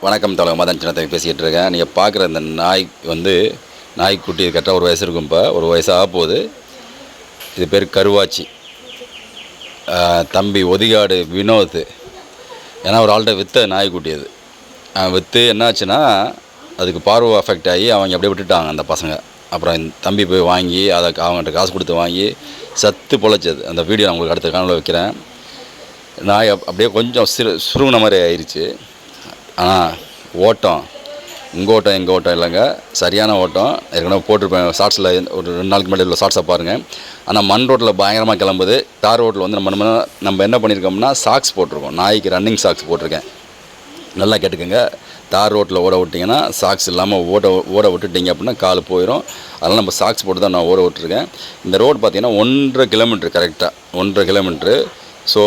வணக்கம் தலைவர் மதன் சின்னத்தை பேசிக்கிட்டு இருக்கேன். நீங்கள் பார்க்குற இந்த நாய் வந்து நாய்க்குட்டி கரெக்டாக ஒரு வயசு இருக்கும் இப்போ. ஒரு வயசு ஆக போகுது இது பேர் கருவாச்சி. தம்பி ஒதிகாடு வினோத் ஏன்னா ஒரு ஆள்கிட்ட விற்ற நாய்க்குட்டி அது. அவன் விற்று என்னாச்சுன்னா அதுக்கு பார்வை அஃபெக்ட் ஆகி அவங்க அப்படியே விட்டுட்டாங்க அந்த பசங்க. அப்புறம் தம்பி போய் வாங்கி அதை அவங்ககிட்ட காசு கொடுத்து வாங்கி சத்து பொழைச்சது. அந்த வீடியோ நான் உங்களுக்கு அடுத்த காணொலியில் வைக்கிறேன். நாய் அப்- அப்படியே கொஞ்சம் சிறு சுருங்கின மாதிரி ஆயிடுச்சு ஆனால் ஓட்டம். உங்கள் ஓட்டம் எங்கள் ஓட்டம் இல்லைங்க. சரியான ஓட்டம். ஏற்கனவே போட்டிருப்பேன். ஷார்ட்ஸில் ஒரு ரெண்டு நாளுக்கு முன்னாடி உள்ள ஷார்ட்ஸை பாருங்கள் ஆனால் மண் ரோட்டில் பயங்கரமாக கிளம்புது. தார் ரோட்டில் வந்து நம்ம நம்ம நம்ம என்ன பண்ணியிருக்கோம்னா சாக்ஸ் போட்டிருக்கோம். நாய்க்கு ரன்னிங் சாக்ஸ் போட்டிருக்கேன். நல்லா கேட்டுக்கோங்க. தார் ரோட்டில் ஓட விட்டிங்கன்னா சாக்ஸ் இல்லாமல் ஓட ஓட விட்டுட்டிங்க அப்படின்னா கால் போயிடும் அதனால் நம்ம சாக்ஸ் போட்டு தான் நான் ஓட விட்டுருக்கேன். இந்த ரோடு பார்த்தீங்கன்னா ஒன்றரை கிலோமீட்ரு கரெக்டாக ஒன்றரை கிலோமீட்ரு ஸோ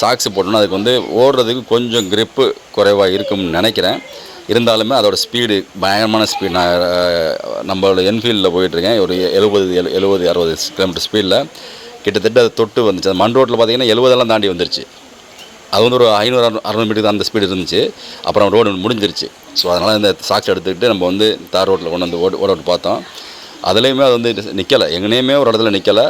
சாக்ஸ் போட்டோன்னா அதுக்கு வந்து ஓடுறதுக்கு கொஞ்சம் க்ரிப்பு குறைவாக இருக்கும்னு நினைக்கிறேன். இருந்தாலுமே அதோடய ஸ்பீடு பயங்கரமான ஸ்பீட் நான் நம்மளோட என்ஃபீல்டில் போயிட்டுருக்கேன். ஒரு எழுபது எழு எழுபது அறுபது கிலோமீட்டர் ஸ்பீடில் கிட்டத்தட்ட அது தொட்டு வந்துச்சு. அந்த மண் ரோட்டில் பார்த்தீங்கன்னா எழுபதெல்லாம் தாண்டி வந்துருச்சு. அது வந்து ஒரு ஐநூறு அறுநூறு மீட்டர் தான் அந்த ஸ்பீடு இருந்துச்சு. அப்புறம் ரோடு முடிஞ்சிருச்சு. ஸோ அதனால் இந்த சாக்ஸ் எடுத்துக்கிட்டு நம்ம வந்து தார் ரோட்டில் கொண்டு வந்து ஓட ஓட பார்த்தோம். அதுலேயுமே அது வந்து நிற்கலை எங்கேயுமே ஒரு இடத்துல நிற்கலை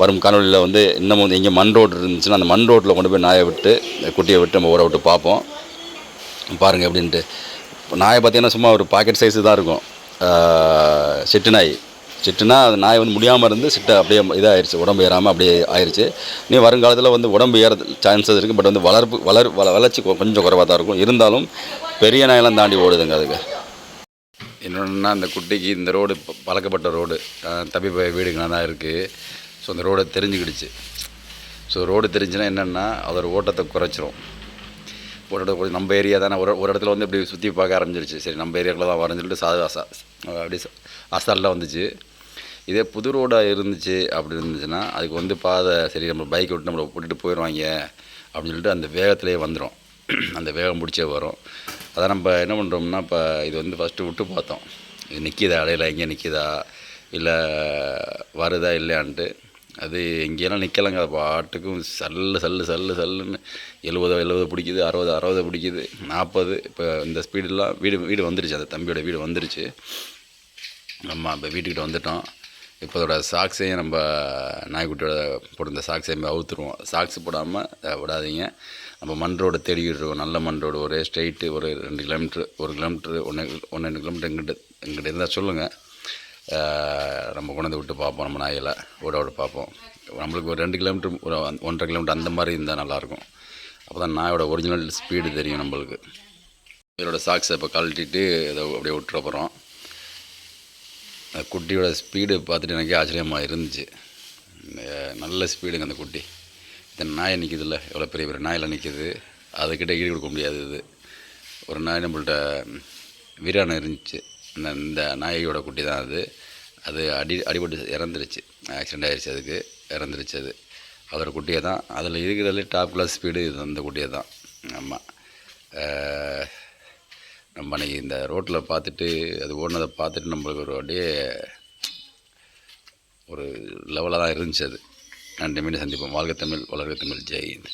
வரும் காணொலியில் வந்து இன்னமும் வந்து எங்கே மண் ரோடு இருந்துச்சுன்னா அந்த மண் ரோட்டில் கொண்டு போய் நாயை விட்டு குட்டியை விட்டு நம்ம ஊரை விட்டு பார்ப்போம். பாருங்கள் எப்படின்ட்டு. நாயை பார்த்திங்கன்னா சும்மா ஒரு பாக்கெட் சைஸு தான் இருக்கும். சிட்டு நாய். சிட்டுனா அது நாய் வந்து முடியாமல் இருந்து சிட்டை அப்படியே இதாகிடுச்சு உடம்பு ஏறாமல் அப்படியே ஆயிடுச்சு நீ வருங்காலத்தில் வந்து உடம்பு ஏற சான்சஸ் இருக்குது பட் வந்து வளர்ப்பு வளர் வள வளர்ச்சி கொஞ்சம் குறைவாக தான் இருக்கும். இருந்தாலும் பெரிய நாயெல்லாம் தாண்டி ஓடுதுங்க அதுக்கு. இன்னொன்றுனா அந்த குட்டிக்கு இந்த ரோடு பழக்கப்பட்ட ரோடு. தப்பி தம்பி வீடுங்களாக தான் இருக்குது ஸோ அந்த ரோடை தெரிஞ்சுக்கிடுச்சு. ஸோ ரோடு தெரிஞ்சுன்னா என்னென்னா அதோட ஓட்டத்தை குறைச்சிரும். ஒரு குறைச்சி நம்ம ஏரியா தானே ஒரு ஒரு இடத்துல வந்து இப்படி சுற்றி பார்க்க ஆரம்பிச்சிருச்சு. சரி நம்ம ஏரியாக்குள்ளே தான் வரேன்னு சொல்லிட்டு சா சா அப்படி ச- வந்துச்சு. இதே புது ரோடாக இருந்துச்சு அப்படி இருந்துச்சுன்னா அதுக்கு வந்து பாதை சரி நம்ம பைக் விட்டு நம்மளை விட்டுட்டு போயிடுவாங்க அப்படின்னு சொல்லிட்டு அந்த வேகத்திலே வந்துடும் அந்த வேகம் பிடிச்சே வரும். அதான் நம்ம என்ன பண்ணுறோம்னா இப்போ இது வந்து ஃபஸ்ட்டு விட்டு பார்த்தோம். இது நிற்கிதா அலையில் எங்கே நிற்கிதா இல்லை வருதா இல்லையான்ட்டு. அது எங்கேயெல்லாம் நிற்கலங்க அது பாட்டுக்கும் சல்லு சல்லு சல்லு சல்லுன்னு எழுபது எழுபது பிடிக்குது அறுபது அறுபது பிடிக்குது நாற்பது. இப்போ இந்த ஸ்பீடெல்லாம் வீடு வீடு வந்துருச்சு. அந்த தம்பியோட வீடு வந்துருச்சு. நம்ம இப்போ வீட்டுக்கிட்ட வந்துட்டோம். இப்போ அதோட சாக்ஸையும் நம்ம நாய்க்குட்டியோட போட்டிருந்த சாக்ஸையும் அவுத்துருவோம். சாக்ஸ் போடாமல் விடாதீங்க. நம்ம மண் ரோடு தேடிக்கிட்டு இருக்கோம். நல்ல மண் ரோடு. ஒரே ஸ்ட்ரைட்டு ஒரு ரெண்டு கிலோமீட்ரு ஒரு கிலோமீட்ரு ஒன்று ஒன்று ரெண்டு கிலோமீட்டர் எங்கிட்ட எங்கிட்ட இருந்தால் சொல்லுங்கள் நம்ம கொண்டு விட்டு பார்ப்போம் நம்ம நாயில் ஓட விட பார்ப்போம். நம்மளுக்கு ஒரு ரெண்டு கிலோமீட்டர் ஒரு ஒன்றரை கிலோமீட்டர் அந்த மாதிரி இருந்தால் நல்லாயிருக்கும். அப்போ தான் நாயோட ஒரிஜினல் ஸ்பீடு தெரியும் நம்மளுக்கு. இதோட சாக்ஸை இப்போ கழட்டிட்டு இதை அப்படியே விட்டுற போகிறோம் அந்த குட்டியோட ஸ்பீடு பார்த்துட்டு எனக்கே ஆச்சரியமாக இருந்துச்சு. நல்ல ஸ்பீடுங்க அந்த குட்டி. இந்த நாய் நிற்கிதுல்ல எவ்வளோ பெரிய பெரிய நாயில் நிற்கிது அதுக்கிட்ட ஈடு கொடுக்க முடியாது இது. ஒரு நாய் நம்மள்கிட்ட வீராணம் இருந்துச்சு. இந்த இந்த நாயோட குட்டி தான் அது. அது அடி அடிபட்டு இறந்துருச்சு. ஆக்சிடெண்ட் ஆயிடுச்சு அதுக்கு இறந்துருச்சு அது அதோட குட்டியை தான் அதில் இருக்கிறதுலே டாப் கிளாஸ் ஸ்பீடு இது அந்த குட்டியை தான். ஆமாம் நம்ம அன்றைக்கி இந்த ரோட்டில் பார்த்துட்டு அது ஓடினதை பார்த்துட்டு நம்மளுக்கு ஒரு அப்படியே ஒரு லெவலாக தான் இருந்துச்சு அது. நன்றி மீண்டும் சந்திப்போம். வாழ்க தமிழ் வளர்க தமிழ். ஜெய் ஹிந்த்.